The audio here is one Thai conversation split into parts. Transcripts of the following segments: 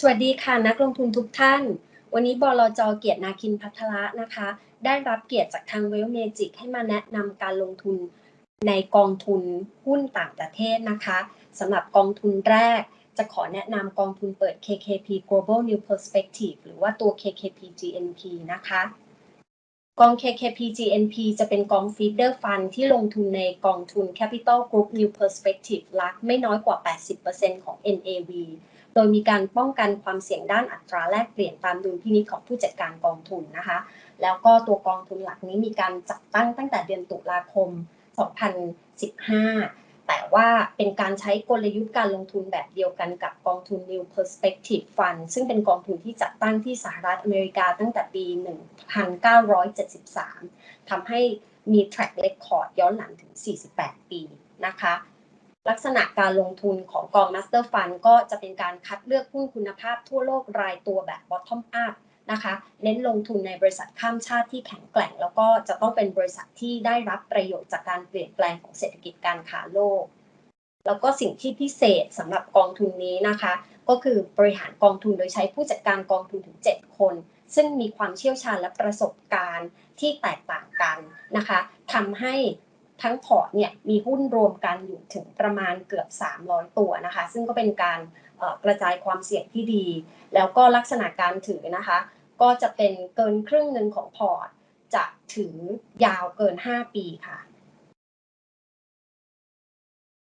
สวัสดีค่ะนักลงทุนทุกท่าน วันนี้บลจเกียรตินาคินพัทระนะคะ ได้รับเกียรติจากทางเวลเมจิกให้มาแนะนำการลงทุนในกองทุนหุ้นต่างประเทศนะคะสำหรับกองทุนแรก จะขอแนะนำกองทุนเปิด KKP Global New Perspective หรือว่าตัว KKP GNP นะคะ กอง KKP GNP จะเป็นกองฟีเดอร์ฟันที่ลงทุนในกองทุน Capital Group New Perspective ลักไม่น้อยกว่า 80%ของ NAV โดยมีการป้องกันความเสี่ยงด้านอัตราแลกเปลี่ยนตามดุลพินิจของผู้จัดการกองทุนนะคะ แล้วก็ตัวกองทุนหลักนี้มีการจัดตั้งตั้งแต่เดือนตุลาคม 2015 แต่ว่าเป็นการใช้กลยุทธ์การลงทุนแบบเดียวกันกับกองทุน New Perspective Fund ซึ่งเป็นกองทุนที่จัดตั้งที่สหรัฐอเมริกาตั้งแต่ปี 1973 ทำให้มี track record ย้อนหลังถึง 48 ปีนะคะลักษณะการลงทุนของกอง Master Fund ก็จะเป็นการคัดเลือกหุ้นคุณภาพทั่วโลกรายตัวแบบ bottom up นะคะเน้นลงทุนในบริษัทข้ามชาติที่แข็งแกร่ง แล้วก็จะต้องเป็นบริษัทที่ได้รับประโยชน์จากการเปลี่ยนแปลงของเศรษฐกิจการค้าโลก แล้วก็สิ่งที่พิเศษสำหรับกองทุนนี้นะคะ ก็คือบริหารกองทุนโดยใช้ผู้จัดการกองทุนถึง 7 คน ซึ่งมีความเชี่ยวชาญและประสบการณ์ที่แตกต่างกันนะคะทำให้ ทั้งพอร์ตเนี่ยมีหุ้นรวมกันอยู่ถึงประมาณเกือบ 300 ตัวนะคะ ซึ่งก็เป็นการกระจายความเสี่ยงที่ดี แล้วก็ลักษณะการถือนะคะ ก็จะเป็นเกินครึ่งหนึ่งของพอร์ต จะถือยาวเกิน 5 ปีค่ะ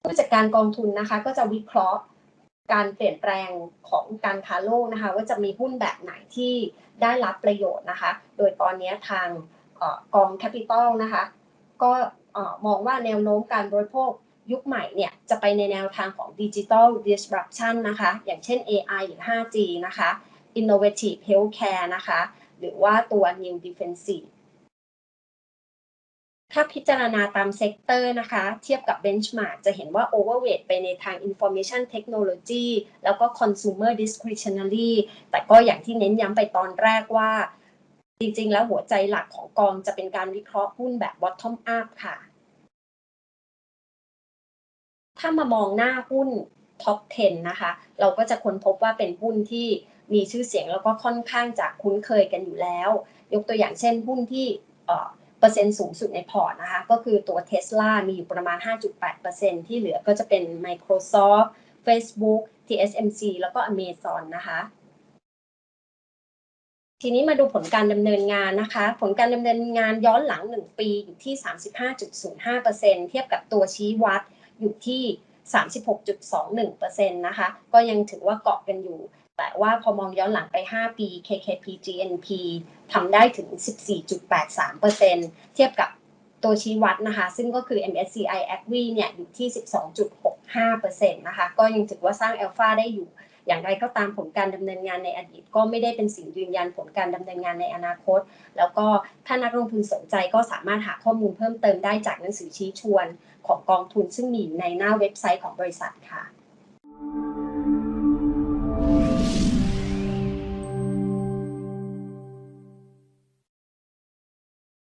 ผู้จัดการกองทุนนะคะ ก็จะวิเคราะห์การเปลี่ยนแปลงของการค้าโลกนะคะ ว่าจะมีหุ้นแบบไหนที่ได้รับประโยชน์นะคะ โดยตอนนี้ทางกองแคปิตอลนะคะ ก็มองว่าแนวโน้มการบริโภคยุคใหม่เนี่ยจะไปในแนวทางของดิจิทัล disruption นะคะ อย่างเช่น AI หรือ 5G นะคะ innovative healthcare นะคะ หรือว่าตัว new defensive ถ้าพิจารณาตามเซกเตอร์นะคะ เทียบกับ benchmark จะเห็นว่า overweight ไปในทาง information technology แล้วก็ consumer discretionary แต่ก็อย่างที่เน้นย้ำไปตอนแรกว่า จริงๆ แล้วหัวใจหลักของกองจะเป็นการวิเคราะห์หุ้นแบบ bottom up ค่ะ ถ้ามามองหน้าหุ้น top 10 นะคะ เราก็จะค้นพบว่าเป็นหุ้นที่มีชื่อเสียงแล้วก็ค่อนข้างจะคุ้นเคยกันอยู่แล้ว ยกตัวอย่างเช่นหุ้นที่เปอร์เซ็นต์สูงสุดในพอร์ตนะคะ ก็คือตัว Tesla มีอยู่ประมาณ 5.8%ที่เหลือก็จะเป็น Microsoft Facebook TSMC แล้วก็ Amazon นะคะ ทีนี้มาดูผลการดำเนินงานนะคะ ผลการดำเนินงานย้อนหลัง 1 ปีอยู่ที่ 35.05%เทียบกับตัวชี้วัดอยู่ที่ 36.21%นะคะก็ยังถือว่าเกาะกันอยู่ แต่ว่าพอมองย้อนหลังไป 5 ปี KKP GNP ทำได้ถึง 14.83%เทียบกับตัวชี้วัดนะคะ ซึ่งก็คือ MSCI a c v เนี่ยอยู่ที่ 12.65%นะคะ ก็ยังถือว่าสร้างอัลฟาได้อยู่ อย่างไรก็ตามผลการดำเนินงานในอดีต ก็ไม่ได้เป็นสิ่งยืนยันผลการดำเนินงานในอนาคต แล้วก็ถ้านักลงทุนสนใจก็สามารถหาข้อมูลเพิ่มเติมได้จากหนังสือชี้ชวน ของกองทุนซึ่งมีในหน้าเว็บไซต์ของบริษัทค่ะ